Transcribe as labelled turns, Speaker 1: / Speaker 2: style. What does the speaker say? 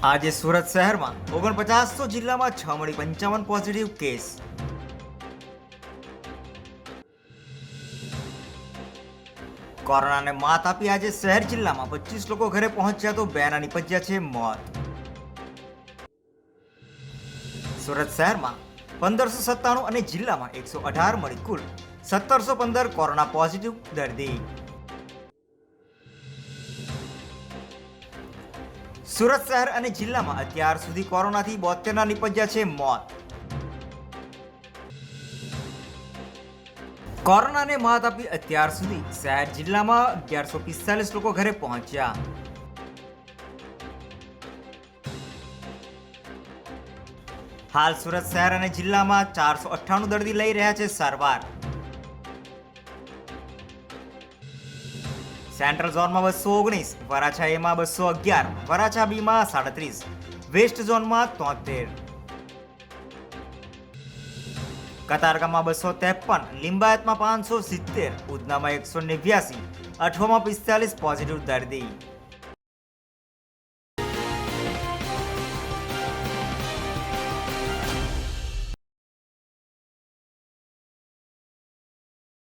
Speaker 1: આજે સુરત શહેરમાં ઓગણપચાસસો જિલ્લામાં છ મળી પંચાવન પોઝિટિવ કેસ કોરોનાને માત આપી આજે શહેર જિલ્લામાં પચીસ લોકો ઘરે પહોંચ્યા તો બેના નિપજ્યા છે મોત. સુરત શહેરમાં પંદરસો સત્તાણું અને જિલ્લામાં એકસો અઢાર મળી કુલ સત્તરસો પંદર કોરોના પોઝિટિવ દર્દી. સુરત શહેર અને જિલ્લામાં અત્યાર સુધી કોરોનાથી બોતેરના નિપજ્યા છે મોત. કોરોનાને માત આપી અત્યાર સુધી શહેર જિલ્લામાં અગિયારસો પિસ્તાલીસ લોકો ઘરે પહોંચ્યા. હાલ સુરત શહેર અને જિલ્લામાં ચારસો અઠ્ઠાણું દર્દી લઈ રહ્યા છે સારવાર. સેન્ટ્રલ ઝોનમાં બસો ઓગણીસ, વરાછા એમાં બસો અગિયાર, વરાછા બીમાં સાડત્રીસ, વેસ્ટ ઝોનમાં તોતેર. કતારગામાં બસો ત્રેપન, લિંબાયતમાં પાંચસો સિત્તેર, ઉધનામાં એકસો નેવ્યાસી, અઠવામાં પિસ્તાલીસ પોઝિટિવ દર્દી